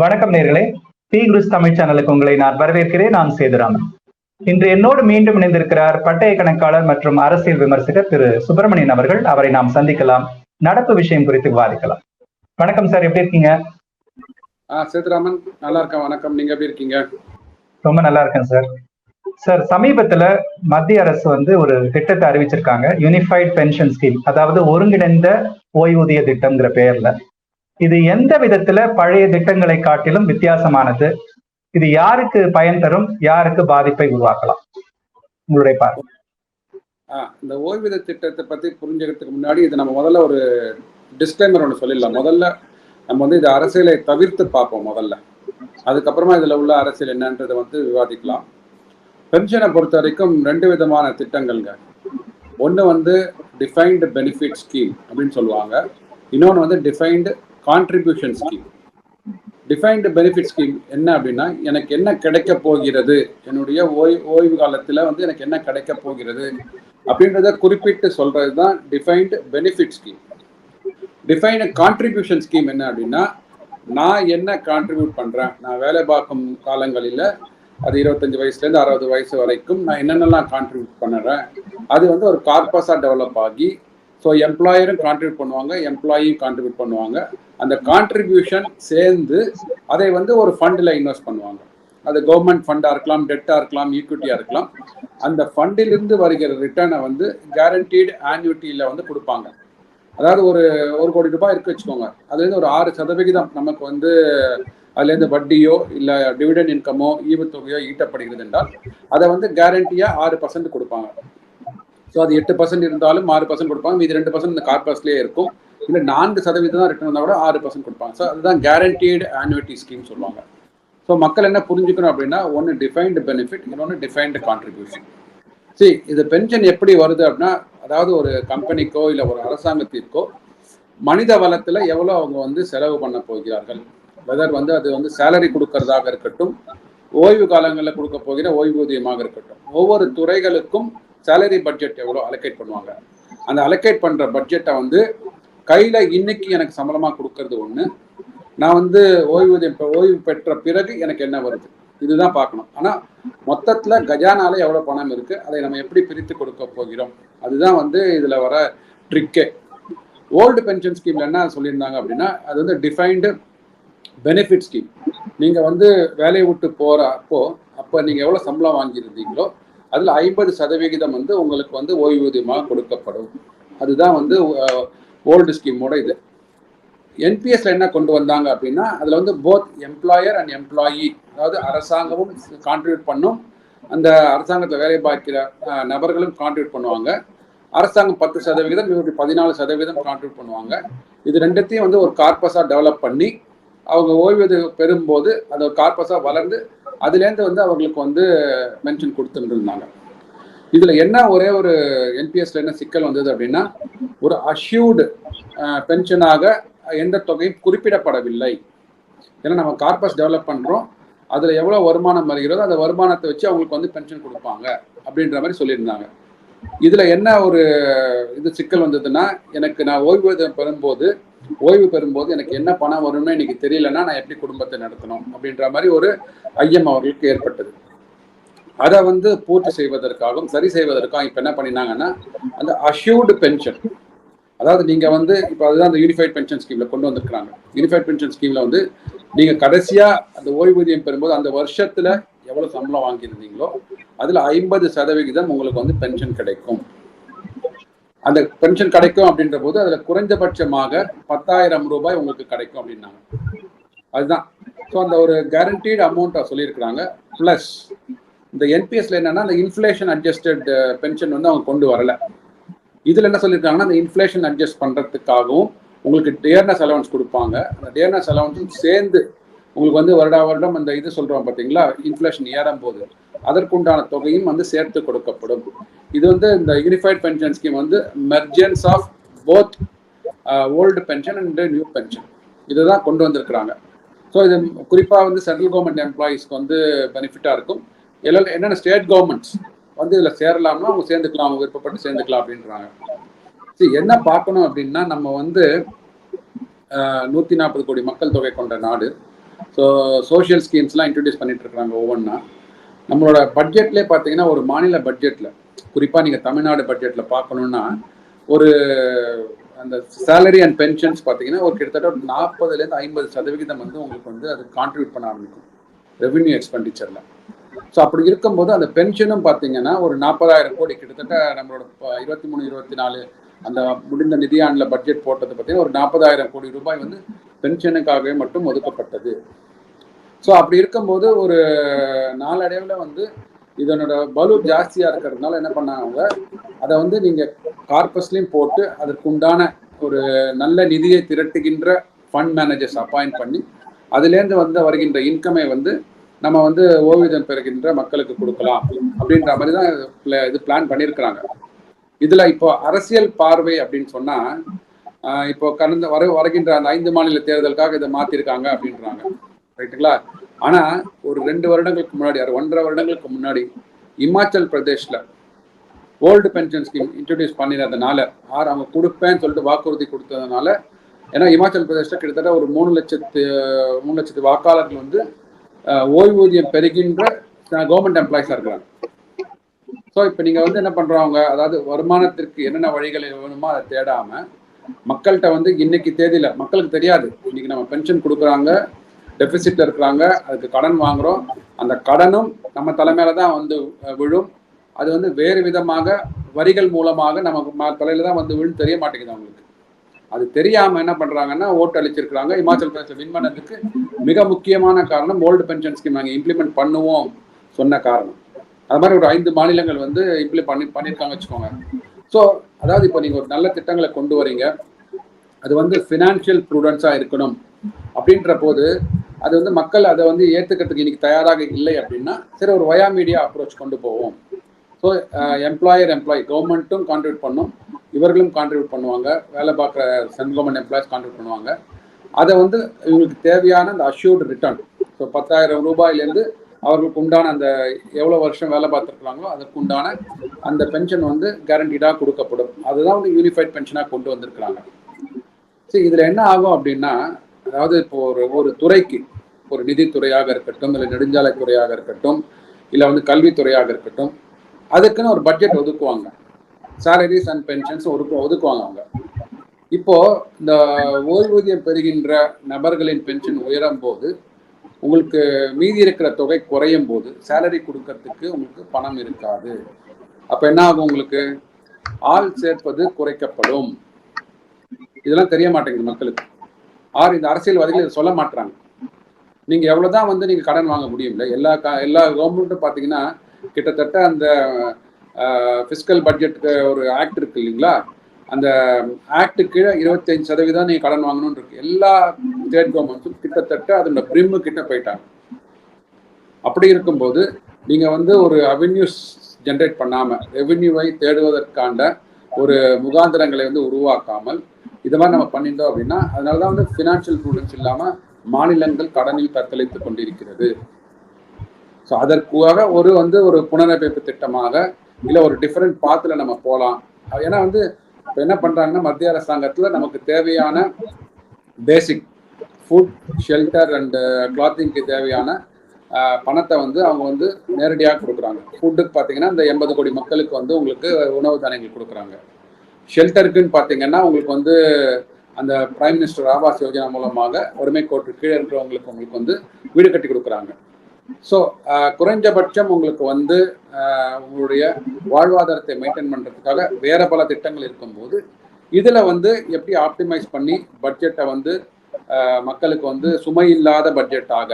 வணக்கம் நேர்களே. பி குருஸ் தமிழ் சேனலுக்கு உங்களை நான் வரவேற்கிறேன். நான் சேதுராமன். இன்று என்னோடு மீண்டும் இணைந்திருக்கிறார் பட்டய கணக்காளர் மற்றும் அரசியல் விமர்சகர் திரு சுப்பிரமணியன் அவர்கள். அவரை நாம் சந்திக்கலாம். நடப்பு விஷயம் குறித்து விவாதிக்கலாம். வணக்கம் சார் எப்படி இருக்கீங்க? சேதுராமன் நல்லா இருக்கேன். வணக்கம். நீங்க எப்படி இருக்கீங்க? ரொம்ப நல்லா இருக்கேன் சார். சார் சமீபத்துல மத்திய அரசு வந்து ஒரு திட்டத்தை அறிவிச்சிருக்காங்க. யூனிஃபைட் பென்ஷன் ஸ்கீம் அதாவது ஒருங்கிணைந்த ஓய்வூதிய திட்டம்ங்கிற பெயர்ல இது எந்த விதத்துல பழைய திட்டங்களை காட்டிலும் வித்தியாசமானது? இது யாருக்கு பயன் தரும்? யாருக்கு பாதிப்பை உருவாக்கலாம்? உங்களுடைய பார்வை. இந்த ஓய்வூதிய திட்டத்தை பத்தி புரிஞ்சுக்கிறதுக்கு முன்னாடி இது நம்ம முதல்ல ஒரு டிஸ்க்ளைமர் ஒன்று சொல்லிடலாம். முதல்ல நம்ம வந்து இது அரசியலை தவிர்த்து பார்ப்போம் முதல்ல. அதுக்கப்புறமா இதுல உள்ள அரசியல் என்னன்றதை வந்து விவாதிக்கலாம். பென்ஷனை பொறுத்த வரைக்கும் ரெண்டு விதமான திட்டங்கள்ங்க. ஒன்று வந்து டிஃபைன்டு பெனிஃபிட் ஸ்கீம் அப்படின்னு சொல்லுவாங்க. இன்னொன்று வந்து defined contribution scheme defined benefit scheme என்ன அப்படின்னா எனக்கு என்ன கிடைக்க போகிறது? என்னுடைய ஓய் ஓய்வு காலத்தில் வந்து எனக்கு என்ன கிடைக்க போகிறது? அப்படின்றத குறிப்பிட்டு சொல்றது தான் defined benefit scheme defined contribution scheme என்ன அப்படின்னா நான் என்ன கான்ட்ரிபியூட் பண்ணுறேன் நான் வேலை பார்க்கும் காலங்களில் அது இருபத்தஞ்சு வயசுலேருந்து அறுபது வயசு வரைக்கும் நான் என்னென்னலாம் கான்ட்ரிபியூட் பண்ணுறேன்? அது வந்து ஒரு கார்பஸாக டெவலப் ஆகி ஸோ எம்ப்ளாயரும் கான்ட்ரிபியூட் பண்ணுவாங்க எம்ப்ளாயும் கான்ட்ரிபியூட் பண்ணுவாங்க. அந்த கான்ட்ரிபியூஷன் சேர்ந்து அதை வந்து ஒரு ஃபண்டில் இன்வெஸ்ட் பண்ணுவாங்க. அது கவர்மெண்ட் ஃபண்டாக இருக்கலாம் டெட்டாக இருக்கலாம் ஈக்விட்டியாக இருக்கலாம். அந்த ஃபண்டிலிருந்து வருகிற ரிட்டர்னை வந்து கேரண்டீடு ஆன்யூட்டியில் வந்து கொடுப்பாங்க. அதாவது ஒரு ஒரு கோடி ரூபாய் இருக்கு வச்சுக்கோங்க. அதுலேருந்து ஒரு ஆறு சதவிகிதம் நமக்கு வந்து அதுலேருந்து வட்டியோ இல்லை டிவிடன் இன்கமோ ஈவுத்தொகையோ ஈட்டப்படுகிறது என்றால் அதை வந்து கேரண்டியாக ஆறு பர்சன்ட் கொடுப்பாங்க. ஸோ அது எட்டு பர்சன்ட் இருந்தாலும் ஆறு பர்சன்ட் கொடுப்பாங்க. இது ரெண்டு பர்சன்ட் இந்த கார்பஸ்லேயே இருக்கும். இல்லை நான்கு சதவீதம் தான் ரிட்டர்ன் வந்தால் கூட ஆறு பர்சன்ட் கொடுப்பாங்க. ஸோ அதுதான் கேரண்டீடு ஆனுவிட்டி ஸ்கீம் சொல்லுவாங்க. ஸோ மக்கள் என்ன புரிஞ்சுக்கணும் அப்படின்னா ஒன்று டிஃபைன்டு பெனிஃபிட் இன்னொன்று டிஃபைன்டு கான்ட்ரிபியூஷன் சரி இது பென்ஷன் எப்படி வருது அப்படின்னா அதாவது ஒரு கம்பெனிக்கோ இல்லை ஒரு அரசாங்கத்திற்கோ மனித வளத்தில் எவ்வளோ அவங்க வந்து செலவு பண்ண போகிறார்கள்? வெதர் வந்து அது வந்து சேலரி கொடுக்கறதாக இருக்கட்டும் ஓய்வு காலங்களில் கொடுக்க போகிற ஓய்வூதியமாக இருக்கட்டும். ஒவ்வொரு துறைகளுக்கும் சேலரி பட்ஜெட் எவ்வளோ அலோகேட் பண்ணுவாங்க? அந்த அலோகேட் பண்ணுற பட்ஜெட்டை வந்து கையில் இன்னைக்கு எனக்கு சம்பளமாக கொடுக்கறது ஒன்று நான் வந்து ஓய்வூதியம் ஓய்வு பெற்ற பிறகு எனக்கு என்ன வருது? இதுதான் பார்க்கணும். ஆனால் மொத்தத்தில் கஜானால எவ்வளோ பணம் இருக்குது அதை நம்ம எப்படி பிரித்து கொடுக்க போகிறோம்? அதுதான் வந்து இதில் வர ட்ரிக்கே ஓல்டு பென்ஷன் ஸ்கீமில் என்ன சொல்லியிருந்தாங்க அப்படின்னா அது வந்து டிஃபைன்டு பெனிஃபிட் ஸ்கீம் நீங்கள் வந்து வேலையை விட்டு போகிற அப்போ அப்போ நீங்கள் எவ்வளோ சம்பளம் வாங்கியிருந்தீங்களோ அதில் ஐம்பது சதவிகிதம் வந்து உங்களுக்கு வந்து ஓய்வூதியமாக கொடுக்கப்படும். அதுதான் வந்து ஓல்டு ஸ்கீமோட இது. என்பிஎஸ்ல என்ன கொண்டு வந்தாங்க அப்படின்னா அதில் வந்து போத் எம்ப்ளாயர் அண்ட் எம்ப்ளாயி அதாவது அரசாங்கமும் கான்ட்ரிபியூட் பண்ணும். அந்த அரசாங்கத்தில் வேலை பார்க்கிற நபர்களும் கான்ட்ரிபியூட் பண்ணுவாங்க. அரசாங்கம் பத்து சதவிகிதம் இவருக்கு பதினாலு சதவீதம் கான்ட்ரிபியூட் பண்ணுவாங்க. இது ரெண்டுத்தையும் வந்து ஒரு கார்பஸாக டெவலப் பண்ணி அவங்க ஓய்வூதியம் பெறும்போது அந்த கார்பஸாக வளர்ந்து அதுலேருந்து வந்து அவர்களுக்கு வந்து மென்ஷன் கொடுத்துருந்தாங்க. இதில் என்ன ஒரே ஒரு என்பிஎஸ்ல என்ன சிக்கல் வந்தது அப்படின்னா ஒரு அஷ்யூர்டு பென்ஷனாக எந்த தொகையும் குறிப்பிடப்படவில்லை. ஏன்னா நம்ம கார்பஸ் டெவலப் பண்ணுறோம் அதில் எவ்வளோ வருமானம் வருகிறதோ அந்த வருமானத்தை வச்சு அவங்களுக்கு வந்து பென்ஷன் கொடுப்பாங்க அப்படின்ற மாதிரி சொல்லியிருந்தாங்க. இதில் என்ன ஒரு இது சிக்கல் வந்ததுன்னா எனக்கு நான் ஓய்வூதியம் பெறும்போது ஓய்வு பெறும்போது எனக்கு என்ன பணம் வரும்னு எனக்கு தெரியலன்னா நான் எப்படி குடும்பத்தை நடத்தணும் அப்படின்ற மாதிரி ஒரு ஐயம் அவர்களுக்கு ஏற்பட்டது. அதை வந்து பூர்த்தி செய்வதற்காகவும் சரி செய்வதற்காகவும் இப்போ என்ன பண்ணினாங்கன்னா அந்த அஷ்யூர்டு பென்ஷன் அதாவது நீங்க வந்து இப்போ அதுதான் அந்த யூனிஃபைட் பென்ஷன் ஸ்கீம்ல கொண்டு வந்திருக்கிறாங்க. யூனிஃபைட் பென்ஷன் ஸ்கீம்ல வந்து நீங்க கடைசியா அந்த ஓய்வூதியம் பெறும்போது அந்த வருஷத்துல எவ்வளவு சம்பளம் வாங்கியிருந்தீங்களோ அதுல ஐம்பது சதவிகிதம் உங்களுக்கு வந்து பென்ஷன் கிடைக்கும். அந்த பென்ஷன் கிடைக்கும் அப்படின்ற போது அதுல குறைந்தபட்சமாக பத்தாயிரம் ரூபாய் உங்களுக்கு கிடைக்கும் அப்படின்னாங்க. அதுதான். ஸோ அந்த ஒரு கேரண்டீடு அமௌண்ட்டை சொல்லியிருக்கிறாங்க. ப்ளஸ் இந்த என்பிஎஸ்ல என்னன்னா அந்த இன்ஃப்ளேஷன் அட்ஜஸ்டட் பென்ஷன் வந்து அவங்க கொண்டு வரல. இதுல என்ன சொல்லியிருக்காங்கன்னா அந்த இன்ஃப்ளேஷன் அட்ஜஸ்ட் பண்றதுக்காகவும் உங்களுக்கு டேர்னஸ் அலவன்ஸ் கொடுப்பாங்க. அந்த டேர்னஸ் அலவன்ஸும் சேர்ந்து உங்களுக்கு வந்து வருடா வருடம் அந்த இது சொல்றோம் பார்த்தீங்களா இன்ஃப்ளேஷன் ஏறும் போது அதற்குண்டான தொகையும் வந்து சேர்த்து கொடுக்கப்படும். இது வந்து இந்த யூனிஃபைட் பென்ஷன் ஸ்கீம் வந்து mergence of both old pension and new pension இதுதான் கொண்டு வந்திருக்கிறாங்க. ஸோ இது குறிப்பாக வந்து சென்ட்ரல் கவர்மெண்ட் எம்ப்ளாயீஸ்க்கு வந்து பெனிஃபிட்டாக இருக்கும். எல்லாம் என்னென்ன ஸ்டேட் கவர்மெண்ட்ஸ் வந்து இதில் சேரலாம்னா அவங்க சேர்ந்துக்கலாம் அவங்க விருப்பப்பட்டு சேர்ந்துக்கலாம் அப்படின்றாங்க. சரி என்ன பார்க்கணும் அப்படின்னா நம்ம வந்து uh, நூற்றி நாற்பது கோடி மக்கள் தொகை கொண்ட நாடு. ஸோ சோஷியல் ஸ்கீம்ஸ்லாம் இன்ட்ரடியூஸ் பண்ணிட்டு இருக்கிறாங்க ஒவ்வொன்றா நம்மளோட பட்ஜெட்லேயே பார்த்தீங்கன்னா ஒரு மாநில பட்ஜெட்டில் குறிப்பாக நீங்கள் தமிழ்நாடு பட்ஜெட்டில் பார்க்கணுன்னா ஒரு அந்த சேலரி அண்ட் பென்ஷன்ஸ் பார்த்தீங்கன்னா ஒரு கிட்டத்தட்ட ஒரு நாற்பதுலேருந்து ஐம்பது சதவிகிதம் வந்து உங்களுக்கு வந்து அது கான்ட்ரிபியூட் பண்ண ஆரம்பிக்கும். ரெவென்யூ எக்ஸ்பெண்டிச்சரில் ஸோ அப்படி இருக்கும்போது அந்த பென்ஷனும் பார்த்தீங்கன்னா ஒரு நாற்பதாயிரம் கோடி கிட்டத்தட்ட நம்மளோட இருபத்தி மூணு இருபத்தி நாலு அந்த முடிந்த நிதியாண்டில் பட்ஜெட் போட்டது பார்த்தீங்கன்னா ஒரு நாற்பதாயிரம் கோடி ரூபாய் வந்து பென்ஷனுக்காகவே மட்டும் ஒதுக்கப்பட்டது. ஸோ அப்படி இருக்கும்போது ஒரு நாளடைவில் வந்து இதனோட பலு ஜாஸ்தியாக இருக்கிறதுனால என்ன பண்ணாங்க அதை வந்து நீங்கள் கார்பஸ்லையும் போட்டு அதற்குண்டான ஒரு நல்ல நிதியை திரட்டுகின்ற ஃபண்ட் மேனேஜர்ஸ் அப்பாயிண்ட் பண்ணி அதுலேருந்து வந்து வருகின்ற இன்கமை வந்து நம்ம வந்து ஓய்வூதியம் பெறுகின்ற மக்களுக்கு கொடுக்கலாம் அப்படின்ற மாதிரி தான் இது பிளான் பண்ணியிருக்கிறாங்க. இதுல இப்போ அரசியல் பார்வை அப்படின்னு சொன்னா ஆஹ் இப்போ கடந்த வர வருகின்ற அந்த ஐந்து மாநில தேர்தலுக்காக இதை மாத்திருக்காங்க அப்படின்றாங்க. ரைட்டுங்களா? ஆனா ஒரு ரெண்டு வருடங்களுக்கு முன்னாடி ஒரு ஒன்றரை வருடங்களுக்கு முன்னாடி இமாச்சல் பிரதேஷ்ல ஓல்டு பென்ஷன் ஸ்கீம் இன்ட்ரடியூஸ் பண்ணினதுனால ஆறு அவங்க கொடுப்பேன்னு சொல்லிட்டு வாக்குறுதி கொடுத்ததுனால ஏன்னா இமாச்சல் பிரதேஷ்ல கிட்டத்தட்ட ஒரு மூணு லட்சத்து மூணு லட்சத்து வாக்காளர்கள் வந்து ஓய்வூதியம் பெறுகின்ற கவர்மெண்ட் எம்ப்ளாயிஸாக இருக்கிறாங்க. ஸோ இப்போ நீங்கள் வந்து என்ன பண்ணுறவங்க அதாவது வருமானத்திற்கு என்னென்ன வழிகள் வேணுமோ அதை தேடாம மக்கள்கிட்ட வந்து இன்னைக்கு தேதியில மக்களுக்கு தெரியாது. இன்னைக்கு நம்ம பென்ஷன் கொடுக்குறாங்க டெபிசிட்ல இருக்கிறாங்க அதுக்கு கடன் வாங்குறோம். அந்த கடனும் நம்ம தலைமையில தான் வந்து விழும். அது வந்து வேறு விதமாக வரிகள் மூலமாக நமக்கு தலையில தான் வந்து விழும் தெரிய மாட்டேங்குது அவங்களுக்கு. அது தெரியாம என்ன பண்றாங்கன்னா ஓட்டு அளிச்சிருக்கிறாங்க இமாச்சல் பிரதேச வின் பண்ணதுக்கு மிக முக்கியமான காரணம் ஓல்டு பென்ஷன் ஸ்கீம். நாங்கள் இம்ப்ளிமெண்ட் பண்ணுவோம் சொன்ன காரணம். அது மாதிரி ஒரு ஐந்து மாநிலங்கள் வந்து இம்ப்ளிமெண்ட் பண்ணி பண்ணியிருக்காங்க வச்சுக்கோங்க. ஸோ அதாவது இப்போ நீங்கள் ஒரு நல்ல திட்டங்களை கொண்டு வரீங்க. அது வந்து ஃபினான்ஷியல் ப்ரூடன்ஸாக இருக்கணும். அப்படின்ற போது அது வந்து மக்கள் அதை வந்து ஏற்றுக்கிறதுக்கு இன்னைக்கு தயாராக இல்லை அப்படின்னா சரி ஒரு வயா மீடியா அப்ரோச் கொண்டு போவோம். ஸோ எம்ப்ளாயர் எம்ப்ளாயி கவர்மெண்ட்டும் கான்ட்ரிபியூட் பண்ணும். இவர்களும் கான்ட்ரிபியூட் பண்ணுவாங்க. வேலை பார்க்குற சென்ட் கவர்மெண்ட் எம்ப்ளாயிஸ் கான்ட்ரிபியூட் பண்ணுவாங்க. அதை வந்து இவங்களுக்கு தேவையான அந்த அஷ்யூர்டு ரிட்டர்ன் ஸோ பத்தாயிரம் ரூபாயிலேருந்து அவர்களுக்கு உண்டான அந்த எவ்வளோ வருஷம் வேலை பார்த்துருக்குறாங்களோ அதுக்கு உண்டான அந்த பென்ஷன் வந்து கேரண்டீடாக கொடுக்கப்படும். அதுதான் வந்து யூனிஃபைட் பென்ஷனாக கொண்டு வந்திருக்கிறாங்க. சரி இதில் என்ன ஆகும் அப்படின்னா அதாவது இப்போ ஒரு ஒரு துறைக்கு ஒரு நிதித்துறையாக இருக்கட்டும் இல்லை நெடுஞ்சாலைத்துறையாக இருக்கட்டும் இல்லை வந்து கல்வித்துறையாக இருக்கட்டும் அதுக்குன்னு ஒரு பட்ஜெட் ஒதுக்குவாங்க. சேலரிஸ் அண்ட் பென்ஷன்ஸ் ஒதுக்கு ஒதுக்குவாங்க அவங்க. இப்போ இந்த ஓய்வூதியம் பெறுகின்ற நபர்களின் பென்ஷன் உயரும் போது உங்களுக்கு மீதி இருக்கிற தொகை குறையும் போது சேலரி கொடுக்கறதுக்கு உங்களுக்கு பணம் இருக்காது. அப்ப என்ன ஆகும் உங்களுக்கு? ஆள் சேர்ப்பது குறைக்கப்படும். இதெல்லாம் தெரிய மாட்டேங்குது மக்களுக்கு. ஆர் இந்த அரசியல்வாதிகள் இதை சொல்ல மாட்டாங்க நீங்க எவ்வளவுதான் வந்து நீங்க கடன் வாங்க முடியும்ல எல்லா க- எல்லா கவர்மெண்ட்டும் பாத்தீங்கன்னா கிட்டத்தட்ட அந்த ஃபிஸ்கல் பட்ஜெட்டுக்கு ஒரு ஆக்ட் இருக்கு இல்லைங்களா? அந்த ஆக்டு கீழே இருபத்தஞ்சு சதவீதம் நீங்க கடன் வாங்கணும்னு இருக்கு. எல்லா ஸ்டேட் கவர்மெண்ட்ஸும் கிட்டத்தட்ட அதோட பிரிம்மு கிட்ட போயிட்டாங்க. அப்படி இருக்கும்போது நீங்க வந்து ஒரு அவென்யூஸ் ஜென்ரேட் பண்ணாம ரெவென்யூவை தேடுவதற்கான ஒரு முகாந்திரங்களை வந்து உருவாக்காமல் இது மாதிரி நம்ம பண்ணியிருந்தோம் அப்படின்னா அதனால தான் வந்து ஃபினான்ஷியல் ப்ரூடன்ஸ் இல்லாம மாநிலங்கள் கடனில் தத்தளித்துக் கொண்டிருக்கிறது. ஸோ அதற்காக ஒரு வந்து ஒரு புனரமைப்பு திட்டமாக இல்லை ஒரு டிஃப்ரெண்ட் பாத்தில் நம்ம போகலாம் ஏன்னா வந்து இப்போ என்ன பண்ணுறாங்கன்னா மத்திய அரசாங்கத்தில் நமக்கு தேவையான பேசிக் ஃபுட் ஷெல்டர் அண்டு கிளாத்திங்க்கு தேவையான பணத்தை வந்து அவங்க வந்து நேரடியாக கொடுக்குறாங்க. ஃபுட்டுக்கு பார்த்தீங்கன்னா இந்த எண்பது கோடி மக்களுக்கு வந்து உங்களுக்கு உணவு தானியங்கள் கொடுக்குறாங்க. ஷெல்டருக்குன்னு பார்த்தீங்கன்னா உங்களுக்கு வந்து அந்த பிரைம் மினிஸ்டர் ஆவாஸ் யோஜனா மூலமாக உரிமை கோட்டு கீழே இருக்கிறவங்களுக்கு உங்களுக்கு வந்து வீடு கட்டி கொடுக்குறாங்க. ஸோ குறைஞ்சபட்சம் உங்களுக்கு வந்து உங்களுடைய வாழ்வாதாரத்தை மெயின்டைன் பண்ணுறதுக்காக வேற பல திட்டங்கள் இருக்கும்போது இதில் வந்து எப்படி ஆப்டிமைஸ் பண்ணி பட்ஜெட்டை வந்து மக்களுக்கு வந்து சுமை இல்லாத பட்ஜெட்டாக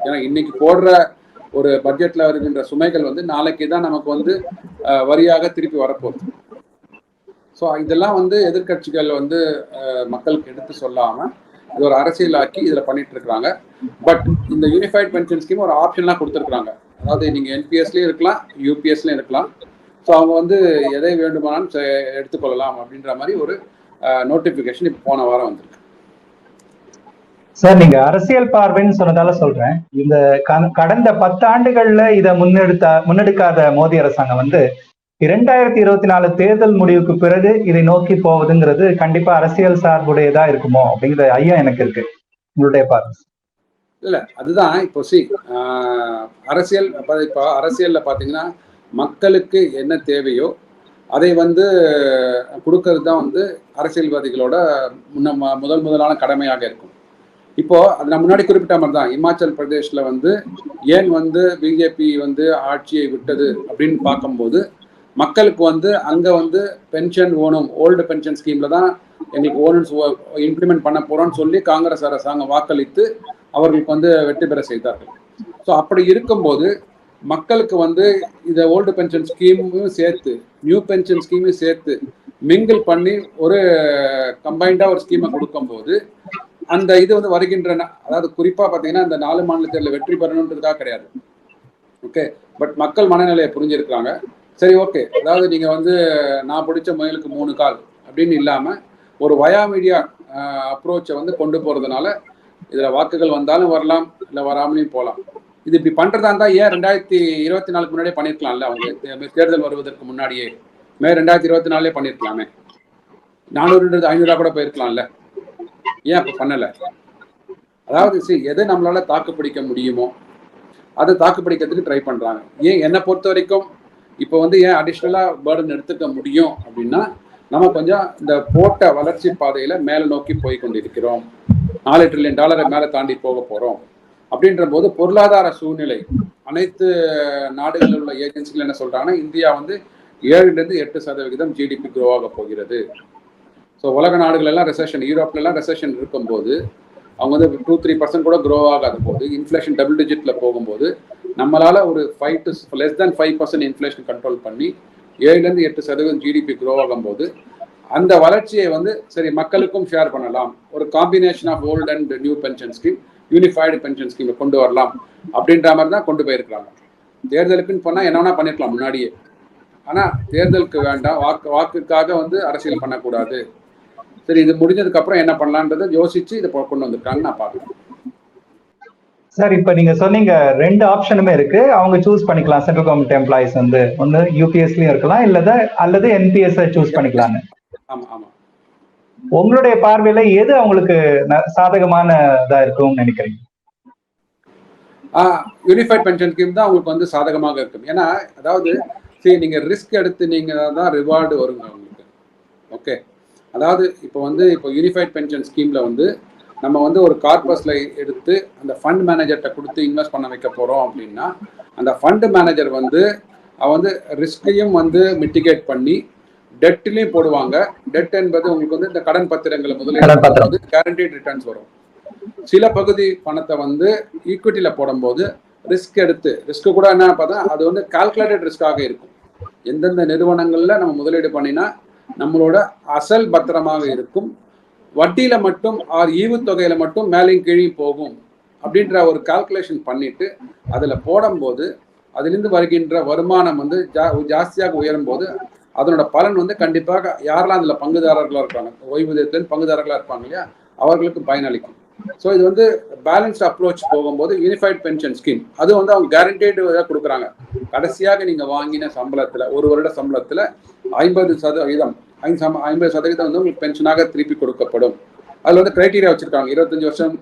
ஏன்னா இன்னைக்கு போடுற ஒரு பட்ஜெட்டில் இருக்கின்ற சுமைகள் வந்து நாளைக்கு தான் நமக்கு வந்து வரியாக திருப்பி வரப்போகுது. ஸோ இதெல்லாம் வந்து எதிர்க்கட்சிகள் வந்து ஆஹ், மக்களுக்கு எடுத்து சொல்லாம இது ஒரு அரசியலாக்கி இதில் பண்ணிட்டு இருக்காங்க பட் இந்த யூனிஃபைட் பென்ஷன் ஸ்கீம் ஒரு ஆப்ஷன்லாம் கொடுத்துருக்குறாங்க. அதாவது நீங்க என்பிஎஸ்லேயும் இருக்கலாம் யூபிஎஸ்லயும் இருக்கலாம். ஸோ அவங்க வந்து எதை வேண்டுமானாலும் செ- எடுத்துக்கொள்ளலாம் அப்படின்ற மாதிரி ஒரு நோட்டிஃபிகேஷன் இப்போ போன வாரம் வந்திருக்கு. சார் நீங்க அரசியல் பார்வைன்னு சொன்னதால சொல்றேன். இந்த க- கடந்த பத்து ஆண்டுகள்ல இதை முன்னெடுத்த முன்னெடுக்காத மோடி அரசாங்கம் வந்து இரண்டாயிரத்தி இருபத்தி நாலு தேர்தல் முடிவுக்கு பிறகு இதை நோக்கி போவதுங்கிறது கண்டிப்பா அரசியல் சார்புடையதா இருக்குமோ அப்படிங்கிற ஐயா எனக்கு இருக்கு. உங்களுடைய பார்வை. இல்ல அதுதான் இப்போ சி அரசியல் இப்போ அரசியல்ல பாத்தீங்கன்னா மக்களுக்கு என்ன தேவையோ அதை வந்து கொடுக்கறது தான் வந்து அரசியல்வாதிகளோட முன்ன முதல் முதலான கடமையாக இருக்கும். இப்போ அது நான் முன்னாடி குறிப்பிட்ட மாதிரி தான் இமாச்சல் பிரதேஷ்ல வந்து ஏன் வந்து பிஜேபி வந்து ஆட்சியை விட்டது அப்படின்னு பார்க்கும்போது மக்களுக்கு வந்து அங்க வந்து பென்ஷன் ஓனும் ஓல்டு பென்ஷன் ஸ்கீம்ல தான் எங்களுக்கு ஓனன்ஸ் இம்ப்ளிமெண்ட் பண்ண போறோம்னு சொல்லி காங்கிரஸ் அரசாங்கம் வாக்களித்து அவர்களுக்கு வந்து வெற்றி பெற செய்தார்கள். ஸோ அப்படி இருக்கும்போது மக்களுக்கு வந்து இந்த ஓல்டு பென்ஷன் ஸ்கீமும் சேர்த்து நியூ பென்ஷன் ஸ்கீமும் சேர்த்து மிங்கிள் பண்ணி ஒரு கம்பைண்டா ஒரு ஸ்கீமை கொடுக்கும்போது அந்த இது வந்து வருகின்ற அதாவது குறிப்பா பாத்தீங்கன்னா இந்த நாலு மாநிலத்தில் வெற்றி பெறணுன்றதுக்காக கிடையாது. ஓகே பட் மக்கள் மனநிலையை புரிஞ்சிருக்கிறாங்க. சரி ஓகே அதாவது நீங்க வந்து நான் பிடிச்ச முயலுக்கு மூணு கால் அப்படின்னு இல்லாம ஒரு வயா மீடியா அப்ரோச்சை வந்து கொண்டு போறதுனால இதுல வாக்குகள் வந்தாலும் வரலாம் இல்ல வராமலையும் போகலாம் இது இப்படி பண்றதா இருந்தா ஏன் ரெண்டாயிரத்தி இருபத்தி நாலுக்கு முன்னாடியே பண்ணிருக்கலாம்ல? அவங்க தேர்தல் வருவதற்கு முன்னாடியே. மே ரெண்டாயிரத்தி இருபத்தி நாலுலே பண்ணிருக்கலாமே. நானூறுன்றது ஐநூறுரூவா கூட போயிருக்கலாம்ல. ஏன் அப்ப பண்ணல? அதாவது சரி எதை நம்மளால தாக்கு பிடிக்க முடியுமோ அதை தாக்கு பிடிக்கிறதுக்கு ட்ரை பண்றாங்க. ஏன் என்னை பொறுத்த வரைக்கும் இப்போ வந்து ஏன் அடிஷ்னலாக பேர்டன் எடுத்துக்க முடியும் அப்படின்னா நம்ம கொஞ்சம் இந்த போட்ட வளர்ச்சி பாதையில மேலே நோக்கி போய் கொண்டிருக்கிறோம். நாலு ட்ரில்லியன் டாலரை மேலே தாண்டி போக போகிறோம் அப்படின்ற போது பொருளாதார சூழ்நிலை அனைத்து நாடுகளில் உள்ள ஏஜென்சிகள் என்ன சொல்கிறாங்கன்னா இந்தியா வந்து ஏழுலேருந்து எட்டு சதவிகிதம் ஜிடிபி க்ரோ ஆக போகிறது. ஸோ உலக நாடுகள் எல்லாம் ரெசெஷன் யூரோப்ல எல்லாம் இருக்கும்போது அவங்க வந்து டூ த்ரீ பர்சன்ட் கூட க்ரோ ஆகாத போது இன்ஃப்ளேஷன் டபுள் டிஜிட்டில் போகும்போது நம்மளால் ஒரு five to less than five percent inflation control பண்ணி ஏழுலேருந்து எட்டு சதவீதம் ஜிடிபி க்ரோ ஆகும்போது அந்த வளர்ச்சியை வந்து சரி மக்களுக்கும் ஷேர் பண்ணலாம். ஒரு combination of old and new pension scheme unified pension scheme கொண்டு வரலாம் அப்படின்ற மாதிரி தான் கொண்டு போயிருக்கிறாங்க. தேர்தலுக்குன்னு போனால் என்ன வேணா பண்ணிருக்கலாம் முன்னாடியே. ஆனால் தேர்தலுக்கு வேண்டாம். வாக்கு வாக்குக்காக வந்து அரசியல் பண்ணக்கூடாது. சரி இது முடிஞ்சதுக்கப்புறம் என்ன பண்ணலான்றதை யோசிச்சு இதை கொண்டு வந்துட்டாங்கன்னு நான் பார்க்குறேன். சார் இப்ப நீங்க சொன்னீங்க ரெண்டு ஆப்ஷனுமே இருக்கு. அவங்க சூஸ் பண்ணிக்கலாம். சென்ட்ரல் கவர்மெண்ட் எம்ப்ளாயிஸ் வந்து ஒன்னு யூபிஎஸ்லயும் இருக்கலாம் இல்லத அல்லது என்பிஎஸ் சூஸ் பண்ணிக்கலாம்னு. உங்களுடைய பார்வையில எது அவங்களுக்கு சாதகமான இதா இருக்கும்னு நினைக்கிறீங்க? யூனிஃபைட் பென்ஷன் ஸ்கீம் தான் உங்களுக்கு வந்து சாதகமாக இருக்கும். ஏன்னா அதாவது சரி நீங்க ரிஸ்க் எடுத்து நீங்க தான் ரிவார்டு வருங்க உங்களுக்கு ஓகே அதாவது இப்போ வந்து இப்போ யூனிஃபைட் பென்ஷன் ஸ்கீம்ல வந்து நம்ம வந்து ஒரு கார்பஸ்ல எடுத்து அந்த ஃபண்ட் மேனேஜர்கிட்ட கொடுத்து இன்வெஸ்ட் பண்ண வைக்க போறோம் அப்படின்னா அந்த ஃபண்ட் மேனேஜர் வந்து அவன் வந்து ரிஸ்கையும் வந்து மிட்டிகேட் பண்ணி டெட்லையும் போடுவாங்க. டெட் என்பது உங்களுக்கு வந்து இந்த கடன் பத்திரங்களை. முதலீடு கேரண்டீட் ரிட்டர்ன்ஸ் வரும். சில பகுதி பணத்தை வந்து ஈக்விட்டியில போடும்போது ரிஸ்க் எடுத்து ரிஸ்க் கூட என்ன பார்த்தா அது வந்து கால்குலேட்டட் ரிஸ்காக இருக்கும். எந்தெந்த நிறுவனங்கள்ல நம்ம முதலீடு பண்ணினா நம்மளோட அசல் பத்திரமாக இருக்கும். வட்டியில மட்டும் ஆர் ஈவுத்தொகையில மட்டும் மேலையும் கீழே போகும் அப்படின்ற ஒரு கால்குலேஷன் பண்ணிட்டு அதுல போடும்போது அதிலிருந்து வருகின்ற வருமானம் வந்து ஜா ஜாஸ்தியாக உயரும் போது அதனோட பலன் வந்து கண்டிப்பாக யாரெல்லாம் அதுல பங்குதாரர்களா இருப்பாங்க ஓய்வூதியத்தில் பங்குதாரர்களாக இருப்பாங்க இல்லையா அவர்களுக்கு பயனளிக்கும். ஸோ இது வந்து பேலன்ஸ்ட் அப்ரோச் போகும்போது யூனிஃபைட் பென்ஷன் ஸ்கீம் அது வந்து அவங்க கேரண்டேடு கொடுக்குறாங்க. கடைசியாக நீங்கள் வாங்கின சம்பளத்தில் ஒரு வருட சம்பளத்தில் ஐம்பது சதவீதம் ஐம்பது சதவீதம் வந்து உங்களுக்கு பென்ஷனாக திருப்பி கொடுக்கப்படும். அதுல வந்து கிரைட்டீரியா வச்சிருக்காங்க. இருபத்தஞ்சி வருஷம்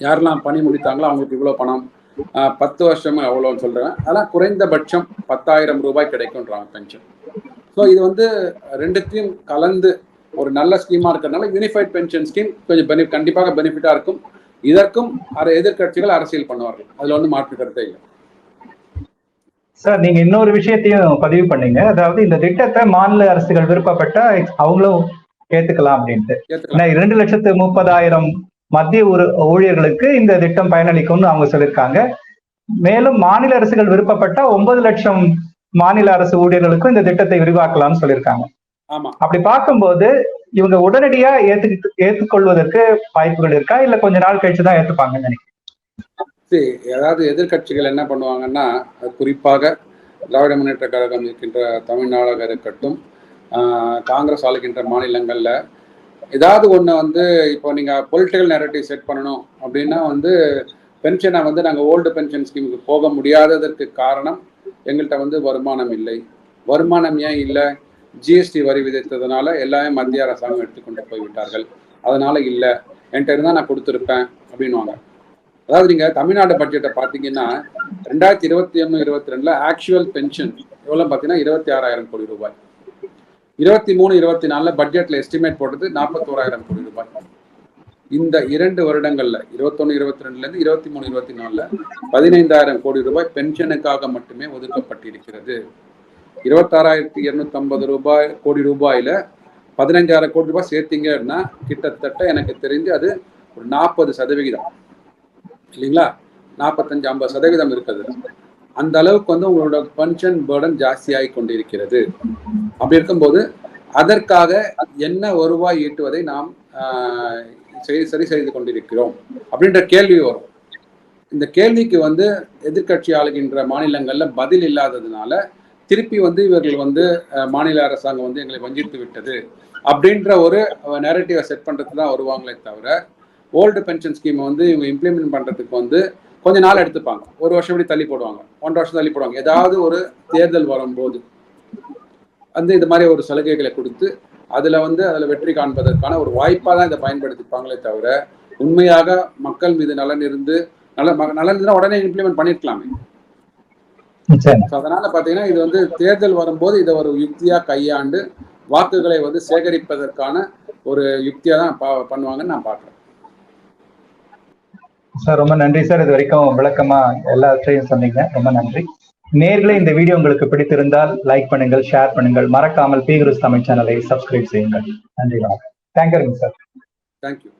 யாரெல்லாம் பணி முடித்தாங்களோ அவங்களுக்கு இவ்வளவு பணம் பத்து வருஷம் எவ்வளோன்னு சொல்கிறேன் அதெல்லாம் குறைந்தபட்சம் பத்தாயிரம் ரூபாய் கிடைக்கும்ன்றாங்க பென்ஷன் ஸோ இது வந்து ரெண்டுத்தையும் கலந்து ஒரு நல்ல ஸ்கீமா இருக்கிறதுனால யூனிஃபைட் பென்ஷன் ஸ்கீம் கொஞ்சம் பெனி கண்டிப்பாக பெனிஃபிட்டா இருக்கும். இதற்கும் அர எதிர்க்கட்சிகள் அரசியல் பண்ணுவார்கள். அதுல வந்து மாற்று கருத்தை இல்லை. சார் நீங்க இன்னொரு விஷயத்தையும் பதிவு பண்ணீங்க. அதாவது இந்த திட்டத்தை மாநில அரசுகள் விருப்பப்பட்டா அவங்களும் ஏத்துக்கலாம் அப்படின்ட்டு. ஏன்னா இரண்டு லட்சத்து முப்பதாயிரம் மத்திய ஊரு- ஊழியர்களுக்கு இந்த திட்டம் பயனளிக்கும்னு அவங்க சொல்லியிருக்காங்க. மேலும் மாநில அரசுகள் விருப்பப்பட்டா ஒன்பது லட்சம் மாநில அரசு ஊழியர்களுக்கும் இந்த திட்டத்தை விரிவாக்கலாம்னு சொல்லியிருக்காங்க. அப்படி பார்க்கும்போது இவங்க உடனடியா ஏத்து ஏற்றுக்கொள்வதற்கு வாய்ப்புகள் இருக்கா? இல்ல கொஞ்ச நாள் கழிச்சு தான் ஏத்துப்பாங்கன்னு நினைக்கிறேன் சரி ஏதாவது எதிர்க்கட்சிகள் என்ன பண்ணுவாங்கன்னா அது குறிப்பாக திராவிட முன்னேற்ற கழகம் இருக்கின்ற தமிழ்நாடாக இருக்கட்டும் காங்கிரஸ் ஆளுகின்ற மாநிலங்களில் ஏதாவது ஒன்று வந்து இப்போ நீங்கள் பொலிட்டிக்கல் நேரட்டிவ் செட் பண்ணணும் அப்படின்னா வந்து பென்ஷனை வந்து நாங்கள் ஓல்டு பென்ஷன் ஸ்கீமுக்கு போக முடியாததற்கு காரணம் எங்கள்கிட்ட வந்து வருமானம் இல்லை. வருமானம் ஏன் இல்லை? ஜிஎஸ்டி வரி விதித்ததுனால எல்லாமே மத்திய அரசாங்கம் எடுத்துக்கொண்டு போய்விட்டார்கள். அதனால இல்லை. என்கிட்ட இருந்தால் நான் கொடுத்துருப்பேன் அப்படின்னுவாங்க. அதாவது நீங்க தமிழ்நாடு பட்ஜெட்டை பாத்தீங்கன்னா ரெண்டாயிரத்தி இருபத்தி ஒன்று இருபத்தி ரெண்டுல ஆக்சுவல் பென்ஷன் எவ்வளவு பாத்தீங்கன்னா இருபத்தி ஆறாயிரம் கோடி ரூபாய். இருபத்தி மூணு இருபத்தி நாலுல பட்ஜெட்ல எஸ்டிமேட் போட்டது நாற்பத்தோராயிரம் கோடி ரூபாய். இந்த இரண்டு வருடங்கள்ல இருபத்தொன்னு இருபத்தி ரெண்டுல இருந்து இருபத்தி மூணு இருபத்தி நாலுல பதினைந்தாயிரம் கோடி ரூபாய் பென்ஷனுக்காக மட்டுமே ஒதுக்கப்பட்டிருக்கிறது. இருபத்தாறாயிரத்தி இருநூத்தி ஐம்பது ரூபாய் கோடி ரூபாயில பதினைஞ்சாயிரம் கோடி ரூபாய் சேர்த்தீங்கன்னா கிட்டத்தட்ட எனக்கு தெரிஞ்சு அது ஒரு நாற்பது சதவிகிதம். இல்லைங்களா? நாற்பத்தஞ்சு ஐம்பது சதவீதம் இருக்குது. அந்த அளவுக்கு வந்து உங்களோட பென்ஷன் பேர்டன் ஜாஸ்தியாகி கொண்டிருக்கிறது. அப்படி இருக்கும்போது அதற்காக என்ன வருவாய் ஈட்டுவதை நாம் ஆஹ், சரி சரி செய்து கொண்டிருக்கிறோம் அப்படின்ற கேள்வி வரும். இந்த கேள்விக்கு வந்து எதிர்க்கட்சி ஆளுகின்ற மாநிலங்கள்ல பதில் இல்லாததுனால திருப்பி வந்து இவர்கள் வந்து மாநில அரசாங்கம் வந்து எங்களை வஞ்சித்து விட்டது அப்படின்ற ஒரு நேரட்டிவை செட் பண்றதுக்கு தான் வருவாங்களே தவிர ஓல்டு பென்ஷன் ஸ்கீமை வந்து இவங்க இம்ப்ளிமெண்ட் பண்றதுக்கு வந்து கொஞ்ச நாள் எடுத்துப்பாங்க. ஒரு வருஷம் இப்படி தள்ளி போடுவாங்க. ஒன்றரை வருஷம் தள்ளி போடுவாங்க. ஏதாவது ஒரு தேர்தல் வரும்போது வந்து இது மாதிரி ஒரு சலுகைகளை கொடுத்து அதுல வந்து அதுல வெற்றி காண்பதற்கான ஒரு வாய்ப்பா தான் இதை பயன்படுத்திப்பாங்களே தவிர உண்மையாக மக்கள் மீது நலன் இருந்து நல்ல நலன் இருந்தா உடனே இம்ப்ளிமெண்ட் பண்ணிருக்கலாமே. அதனால பாத்தீங்கன்னா இது வந்து தேர்தல் வரும்போது இதை ஒரு யுக்தியா கையாண்டு வாக்குகளை வந்து சேகரிப்பதற்கான ஒரு யுக்தியா தான் பண்ணுவாங்கன்னு நான் பாக்குறேன். சார் ரொம்ப நன்றி சார். இது வரைக்கும் விளக்கமா எல்லாத்தையும் சொன்னீங்க. ரொம்ப நன்றி. நேர்களை இந்த வீடியோ உங்களுக்கு பிடித்திருந்தால் லைக் பண்ணுங்கள் ஷேர் பண்ணுங்கள். மறக்காமல் பீகுருஸ் தமிழ் சேனலை சப்ஸ்கிரைப் செய்யுங்கள். நன்றி வணக்கம். Thank you sir thank you